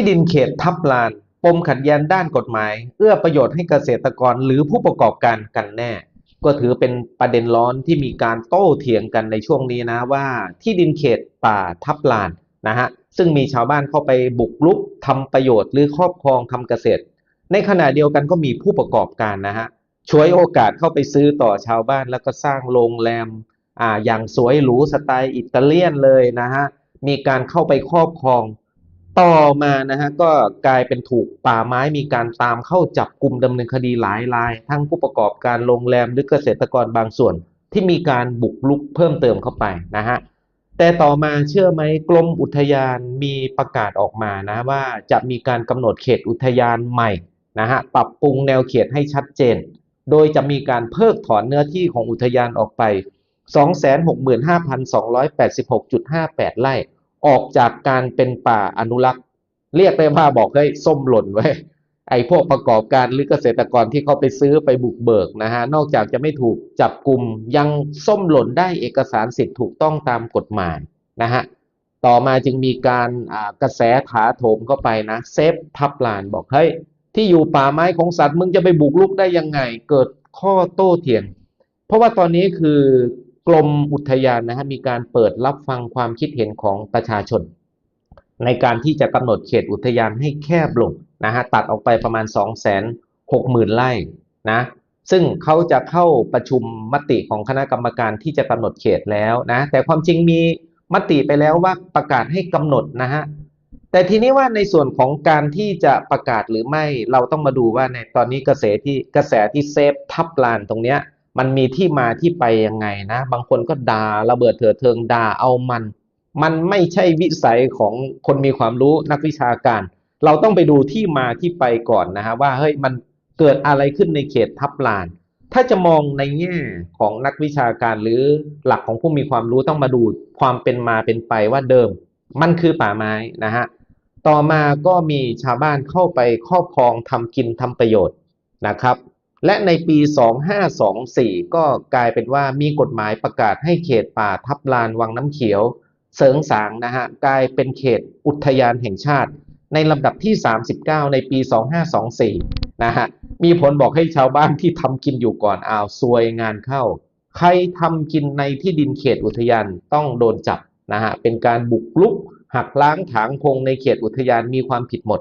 ที่ดินเขตทับลาน ปมขัดแย้งด้านกฎหมาย เอื้อประโยชน์ให้เกษตรกรหรือผู้ประกอบการกันแน่ ก็ถือเป็นประเด็นร้อนที่มีการโต้เถียงกันในช่วงนี้นะว่า ที่ดินเขตป่าทับลานนะฮะซึ่งมีชาวบ้านเข้าไปบุกรุกทำประโยชน์หรือครอบครองทำเกษตร ในขณะเดียวกันก็มีผู้ประกอบการนะฮะฉวยโอกาสเข้าไปซื้อต่อชาวบ้านแล้วก็สร้างโรงแรมอ่าอย่างสวยหรูสไตล์อิตาเลียนเลยนะฮะมีการเข้าไปครอบครอง ต่อมานะฮะก็กลายเป็นถูกป่าไม้มีการตามเข้าจับกลุ่มดำเนินคดีหลายราย ทั้งผู้ประกอบการโรงแรมหรือเกษตรกรบางส่วน ที่มีการบุกรุกเพิ่มเติมเข้าไปนะฮะแต่ต่อมาเชื่อไหมกรมอุทยานมีประกาศออกมานะว่าจะมีการกำหนดเขตอุทยานใหม่นะฮะปรับปรุงแนวเขตให้ชัดเจน โดยจะมีการเพิกถอนเนื้อที่ของอุทยานออกไป 265,286.58 ไร่ ออกจากการเป็นป่าอนุรักษ์ เรียกได้ว่าบอกให้ส้มหล่นไว้ ไอ้พวกประกอบการหรือเกษตรกรที่เขาไปซื้อไปบุกเบิกนะฮะนอกจากจะไม่ถูกจับกลุ่มยังส้มหล่นได้เอกสารสิทธิ์ถูกต้องตามกฎหมายนะฮะต่อมาจึงมีการกระแสถาโถมเข้าไปนะเซฟทับลานบอกเฮ้ยที่อยู่ป่าไม้ของสัตว์มึงจะไปบุกรุกได้ยังไง เกิดข้อโต้เถียง เพราะว่าตอนนี้คือ กรมอุทยานนะฮะมีการเปิดรับฟังความคิดเห็นของประชาชน ในการที่จะกำหนดเขตอุทยานให้แคบลงนะฮะตัดออกไปประมาณ 2 6 0 0 0 0 ไร่นะซึ่งเขาจะเข้าประชุมมติของคณะกรรมการที่จะกำหนดเขตแล้วนะแต่ความจริงมีมติไปแล้วว่าประกาศให้กำหนดนะฮะแต่ทีนี้ว่าในส่วนของการที่จะประกาศหรือไม่เราต้องมาดูว่าในตอนนี้กระแสที่กระแสที่เซฟทับลานตรงเนี้ย มันมีที่มาที่ไปยังไงนะ บางคนก็ด่าระเบิดเถื่อเทิงด่าเอามัน มันไม่ใช่วิสัยของคนมีความรู้นักวิชาการ เราต้องไปดูที่มาที่ไปก่อนนะฮะว่าเฮ้ยมันเกิดอะไรขึ้นในเขตทับลาน ถ้าจะมองในแง่ของนักวิชาการหรือหลักของผู้มีความรู้ต้องมาดูความเป็นมาเป็นไปว่าเดิม มันคือป่าไม้นะฮะต่อมาก็มีชาวบ้านเข้าไปครอบครองทำกินทำประโยชน์นะครับ และในปี 2524 ก็กลายเป็นว่ามีกฎหมายประกาศให้เขตป่าทับลานวังน้ำเขียว เสริงสางนะฮะกลายเป็นเขตอุทยานแห่งชาติ ในลำดับที่ 39 ในปี 2524 นะฮะ มีผลบอกให้ชาวบ้านที่ทำกินอยู่ก่อนอ้าวซวยงานเข้า ใครทำกินในที่ดินเขตอุทยานต้องโดนจับนะฮะ เป็นการบุกรุกหักล้างถางพงในเขตอุทยานมีความผิดหมด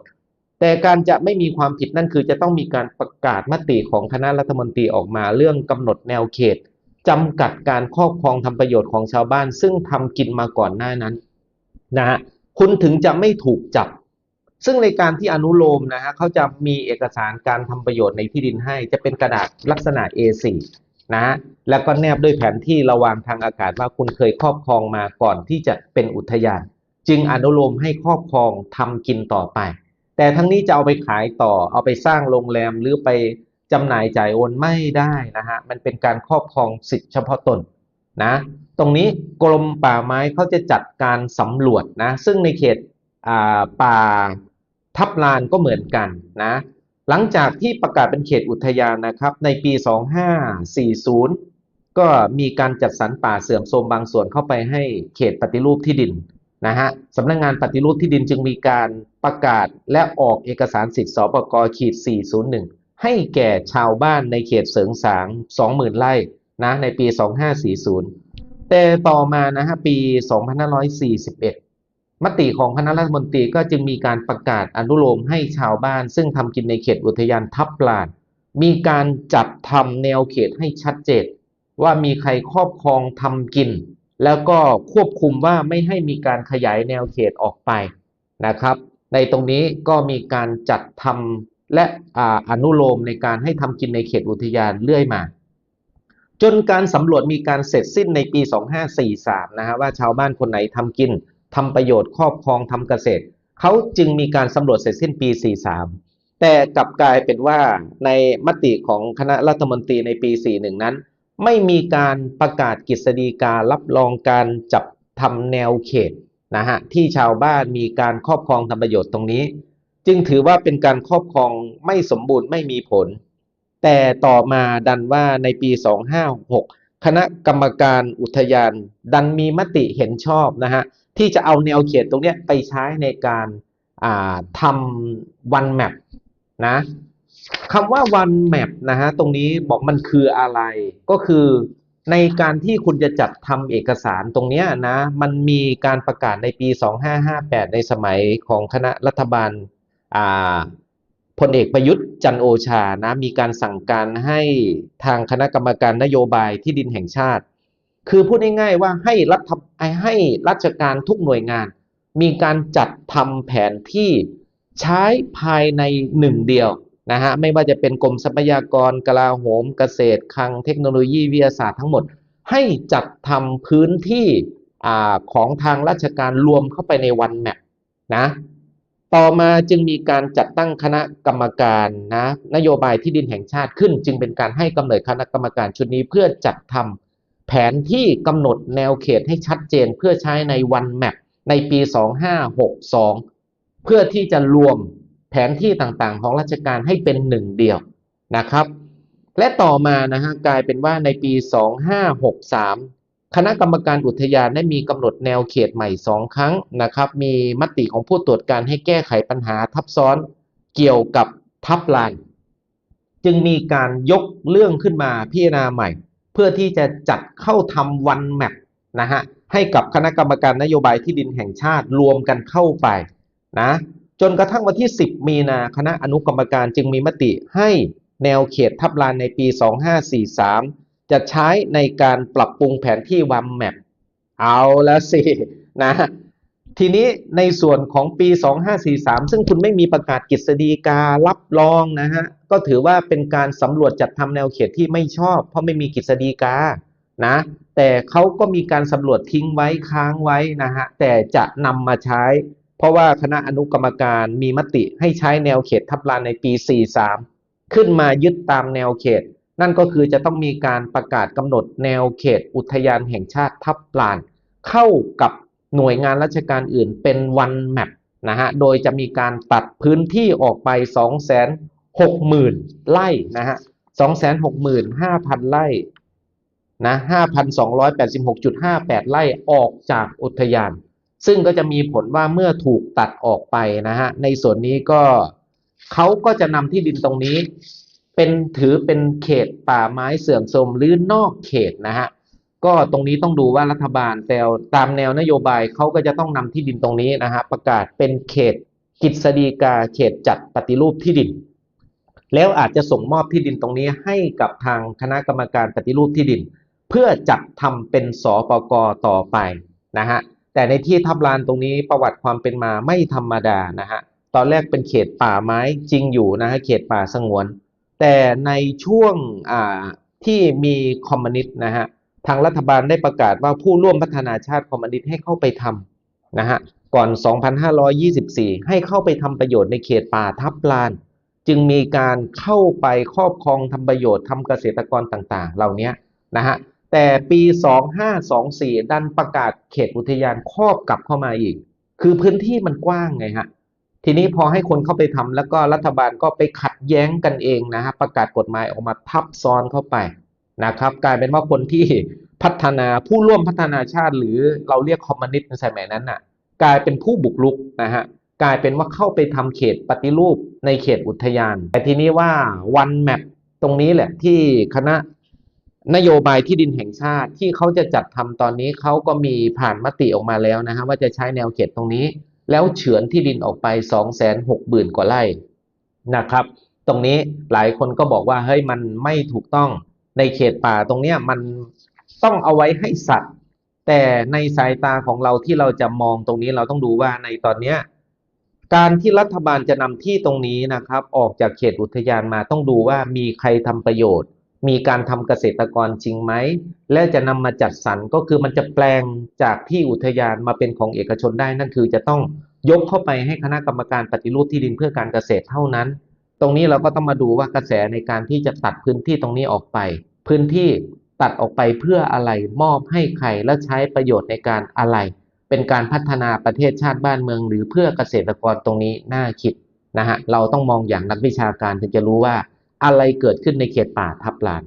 แต่การจะไม่มีความผิดนั่นคือจะต้องมีการประกาศมติของคณะรัฐมนตรีออกมา เรื่องกำหนดแนวเขตจำกัดการครอบครองทำประโยชน์ของชาวบ้าน ซึ่งทำกินมาก่อนหน้านั้นนะฮะคุณถึงจะไม่ถูกจับ ซึ่งในการที่อนุโลมนะฮะเขาจะมีเอกสารการทำประโยชน์ในที่ดินให้ จะเป็นกระดาษลักษณะ A4 นะฮะแล้วก็แนบด้วยแผนที่ระวางทางอากาศว่าคุณเคยครอบครองมาก่อนที่จะเป็นอุทยาน จึงอนุโลมให้ครอบครองทำกินต่อไป แต่ทั้งนี้จะเอาไปขายต่อ เอาไปสร้างโรงแรมหรือไปจำหน่ายจ่ายโอนไม่ได้นะฮะ มันเป็นการครอบครองสิทธิเฉพาะตนนะ ตรงนี้กรมป่าไม้เขาจะจัดการสำรวจนะ ซึ่งในเขตป่าทับลานก็เหมือนกันนะ หลังจากที่ประกาศเป็นเขตอุทยานนะครับ ในปี 2540 ก็มีการจัดสรรป่าเสื่อมโทรมบางส่วนเข้าไปให้เขตปฏิรูปที่ดิน นะฮะสำนักงานปฏิรูปที่ดินจึงมีการประกาศและออกเอกสารสิทธิ์สปกขีด 401 ให้แก่ชาวบ้านในเขตเสริงสาง 20,000 ไร่นะในปี 2540 แต่ต่อมานะฮะปี 2541 มติของคณะรัฐมนตรีก็จึงมีการประกาศอนุโลมให้ชาวบ้าน ซึ่งทำกินในเขตอุทยานทับลาน มีการจัดทำแนวเขตให้ชัดเจนว่ามีใครครอบครองทำกิน แล้วก็ควบคุมว่าไม่ให้มีการขยายแนวเขตออกไปนะครับ ในตรงนี้ก็มีการจัดทำและออนุโลมในการให้ทำกินในเขตอุทยานเรื่อยมา จนการสำรวจมีการเสร็จสิ้นในปี 2543 นะฮะว่าชาวบ้านคนไหนทำกินทำประโยชน์ครอบครองทำเกษตร เขาจึงมีการสำรวจเสร็จสิ้นปี 43 แต่กลับกลายเป็นว่าในมติของคณะรัฐมนตรีในปี 41 นั้น ไม่มีการประกาศกฤษฎีการับรองการจับทำแนวเขตนะฮะที่ชาวบ้านมีการครอบครองทำประโยชน์ตรงนี้ จึงถือว่าเป็นการครอบครองไม่สมบูรณ์ไม่มีผล แต่ต่อมาดันว่าในปี 2566 คณะกรรมการอุทยาน ดันมีมติเห็นชอบนะฮะที่จะเอาแนวเขตตรงนี้ไปใช้ในการาทำวันแมปนะ คำว่าวันแมปนะฮะตรงนี้บอกมันคืออะไร ก็คือในการที่คุณจะจัดทำเอกสารตรงนี้นะ มันมีการประกาศในปี 2558 ในสมัยของคณะรัฐบาลอ่าพลเอกประยุทธ์จันโอชานะ มีการสั่งการให้ทางคณะกรรมการนโยบายที่ดินแห่งชาติ คือพูดง่ายๆว่าให้รัฐให้ราชการทุกหน่วยงาน มีการจัดทำแผนที่ใช้ภายในหนึ่งเดียว นะฮะไม่ว่าจะเป็นกรมทรัพยากรกลาโหมเกษตรคลังเทคโนโลยีวิทยาศาสตร์ทั้งหมด ให้จัดทำพื้นที่อของทางราชการรวมเข้าไปในวันแมปนะต่อมาจึงมีการจัดตั้งคณะกรรมการนะนโยบายที่ดินแห่งชาติขึ้น จึงเป็นการให้กำเนิดคณะกรรมการชุดนี้เพื่อจัดทำแผนที่กำหนดแนวเขตให้ชัดเจนเพื่อใช้ในวันแมปในปี 2562 เพื่อที่จะรวม แผนที่ต่างๆ ของราชการให้เป็นหนึ่งเดียวนะครับ และต่อมานะฮะกลายเป็นว่าในปี 2563 คณะกรรมการอุทยานได้มีกำหนดแนวเขตใหม่สองครั้งนะครับ มีมติของผู้ตรวจการให้แก้ไขปัญหาทับซ้อนเกี่ยวกับทับลาน จึงมีการยกเรื่องขึ้นมาพิจารณาใหม่ เพื่อที่จะจัดเข้าทำวันแมปนะฮะให้กับคณะกรรมการนโยบายที่ดินแห่งชาติรวมกันเข้าไปนะ จนกระทั่งวันที่ 10 มีนาคณะอนุกรรมการจึงมีมติให้แนวเขตทับลานในปี 2543 จะใช้ในการปรับปรุงแผนที่วันแมปเอาล้วสินะทีนี้ในส่วนของปี 2543 ซึ่งคุณไม่มีประกาศกฤษฎีการับรองนะฮะ ก็ถือว่าเป็นการสำรวจจัดทำแนวเขตที่ไม่ชอบ เพราะไม่มีกฤษฎีกานะ แต่เขาก็มีการสำรวจทิ้งไว้ค้างไว้นะฮะ แต่จะนำมาใช้ เพราะว่าคณะอนุกรรมการมีมติให้ใช้แนวเขตทับลานในปี 43 ขึ้นมายึดตามแนวเขต นั่นก็คือจะต้องมีการประกาศกำหนดแนวเขตอุทยานแห่งชาติทับลาน เข้ากับหน่วยงานราชการอื่นเป็นวันแมปนะฮะ โดยจะมีการตัดพื้นที่ออกไป 260,000 ไร่นะฮะ 265,000 ไร่นะ 5,286.58 ไร่ออกจากอุทยาน ซึ่งก็จะมีผลว่าเมื่อถูกตัดออกไปนะฮะในส่วนนี้ก็เขาก็จะนำที่ดินตรงนี้ เป็นถือเป็นเขตป่าไม้เสื่อมโทรมหรือนอกเขตนะฮะก็ตรงนี้ต้องดูว่ารัฐบาลแต่ตามแนวนโยบายเขาก็จะต้องนำที่ดินตรงนี้นะฮะประกาศเป็นเขตกิจสฎีกาเขตจัดปฏิรูปที่ดิน แล้วอาจจะส่งมอบที่ดินตรงนี้ให้กับทางคณะกรรมการปฏิรูปที่ดิน เพื่อจัดทำเป็นสปกต่อไปนะฮะ แต่ในที่ทับลานตรงนี้ประวัติความเป็นมาไม่ธรรมดานะฮะตอนแรกเป็นเขตป่าไม้จริงอยู่นะฮะเขตป่าสงวน แต่ในช่วงที่มีคอมมิวนิสต์นะฮะทางรัฐบาลได้ประกาศว่าผู้ร่วมพัฒนาชาติคอมมิวนิสต์ให้เข้าไปทำนะฮะก่อน 2524 ให้เข้าไปทำประโยชน์ในเขตป่าทับลาน จึงมีการเข้าไปครอบครองทำประโยชน์ทำเกษตรกรต่างๆ เหล่านี้นะฮะ แต่ปี 2524 ดันประกาศเขตอุทยานครอบกลับเข้ามาอีก คือพื้นที่มันกว้างไงฮะ ทีนี้พอให้คนเข้าไปทำแล้วก็รัฐบาลก็ไปขัดแย้งกันเองนะฮะ ประกาศกฎหมายออกมาทับซ้อนเข้าไปนะครับ กลายเป็นว่าคนที่พัฒนาผู้ร่วมพัฒนาชาติ หรือเราเรียกคอมมิวนิสต์ในสมัยนั้นน่ะ กลายเป็นผู้บุกรุกนะฮะกลายเป็นว่าเข้าไปทำเขตปฏิรูปในเขตอุทยาน แต่ทีนี้ว่าวันแมปตรงนี้แหละที่คณะ นโยบายที่ดินแห่งชาติที่เขาจะจัดทำตอนนี้เขาก็มีผ่านมติออกมาแล้วนะฮะว่าจะใช้แนวเขตตรงนี้ แล้วเฉือนที่ดินออกไป2 6 0 0 0 0กว่าไร่นะครับ ตรงนี้หลายคนก็บอกว่าเฮ้ยมันไม่ถูกต้องในเขตป่าตรงเนี้ยมันต้องเอาไว้ให้สัตว์ แต่ในสายตาของเราที่เราจะมองตรงนี้เราต้องดูว่าในตอนเนี้ยการที่รัฐบาลจะนำที่ตรงนี้นะครับ ออกจากเขตอุทยานมาต้องดูว่ามีใครทำประโยชน์ มีการทำเกษตรกรจริงไหม และจะนำมาจัดสรรก็คือมันจะแปลงจากที่อุทยานมาเป็นของเอกชนได้ นั่นคือจะต้องยกเข้าไปให้คณะกรรมการปฏิรูปที่ดินเพื่อการเกษตรเท่านั้น ตรงนี้เราก็ต้องมาดูว่ากระแสในการที่จะตัดพื้นที่ตรงนี้ออกไป พื้นที่ตัดออกไปเพื่ออะไรมอบให้ใครและใช้ประโยชน์ในการอะไร เป็นการพัฒนาประเทศชาติบ้านเมือง หรือเพื่อเกษตรกรตรงนี้น่าคิดนะฮะเราต้องมองอย่างนักวิชาการถึงจะรู้ว่า อะไรเกิดขึ้นในเขตป่าทับลาน